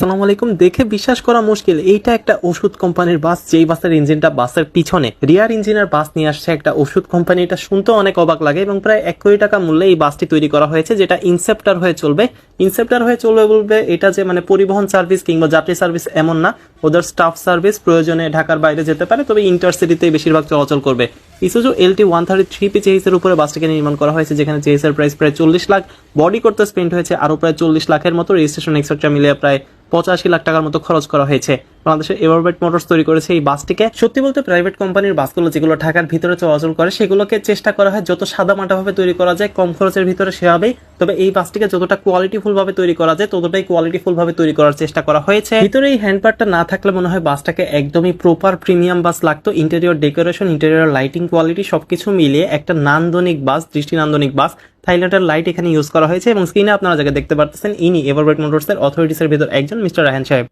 আসসালামু আলাইকুম। দেখে বিশ্বাস করা মুশকিল। এইটা একটা ওষুধ কোম্পানির বাস, যেই বাসের ইঞ্জিনটা বাসের পিছনে। রিয়ার ইঞ্জিনের বাস নিয়ে আসছে একটা ওষুধ কোম্পানি। এটা শুনতে অনেক অবাক লাগে এবং প্রায় এক কোটি টাকা মূল্যে এই বাসটি তৈরি করা হয়েছে, যেটা ইনসেপ্টার হয়ে চলবে। ইনসেপ্টার হয়ে চলবে বলবে এটা যে মানে পরিবহন সার্ভিস কিংবা যাত্রী সার্ভিস এমন না। ওদের স্টাফ সার্ভিস প্রয়োজনে ঢাকার বাইরে যেতে পারে, তবে ইন্টারসিটিতে বেশিরভাগ চলাচল করবে। Isuzu LT one thirty three P চেহিসের উপরে বাসটিকে নির্মাণ করা হয়েছে, যেখানে চেহিসের প্রাইস প্রায় চল্লিশ লাখ বডি করতে স্পেন্ড হয়েছে আরও প্রায় চল্লিশ লাখের মতো রেজিস্ট্রেশন এক্সট্রা মিলিয়ে প্রায় পঁচাশি লাখ টাকার মতো খরচ করা হয়েছে। বাংলাদেশের এভারবেট মোটরস তৈরি করেছে এই বাসটিকে। সত্যি বলতে প্রাইভেট কোম্পানির বাসগুলো যেগুলো ঢাকার ভিতরে চলাচল করে, সেগুলোকে চেষ্টা করা হয় যত সাদা ভাবে তৈরি করা যায়, কম খরচের ভিতরে সেভাবেই। তবে এই বাসটিকে যতটা কোয়ালিটিফুল ভাবে তৈরি করা যায়, ততটাই কোয়ালিটিফুল ভাবে তৈরি করার চেষ্টা করা হয়েছে। ভিতরে এই হ্যান্ডপারটা না থাকলে মনে হয় বাসটাকে একদমই প্রপার প্রিমিয়াম বাস লাগতো। Interior decoration interior lighting quality সবকিছু মিলিয়ে একটা নান্দনিক বাস দৃষ্টি নান্দনিক বাস। থাইল্যান্ডের লাইট এখানে ইউজ করা হয়েছে এবং স্ক্রিনে আপনারা যাকে দেখতে পারতেছেন, ইনি এভারবেট মোটরসের অথরিটিসের ভিতর একজন, মিস্টার রাহান সাহেব।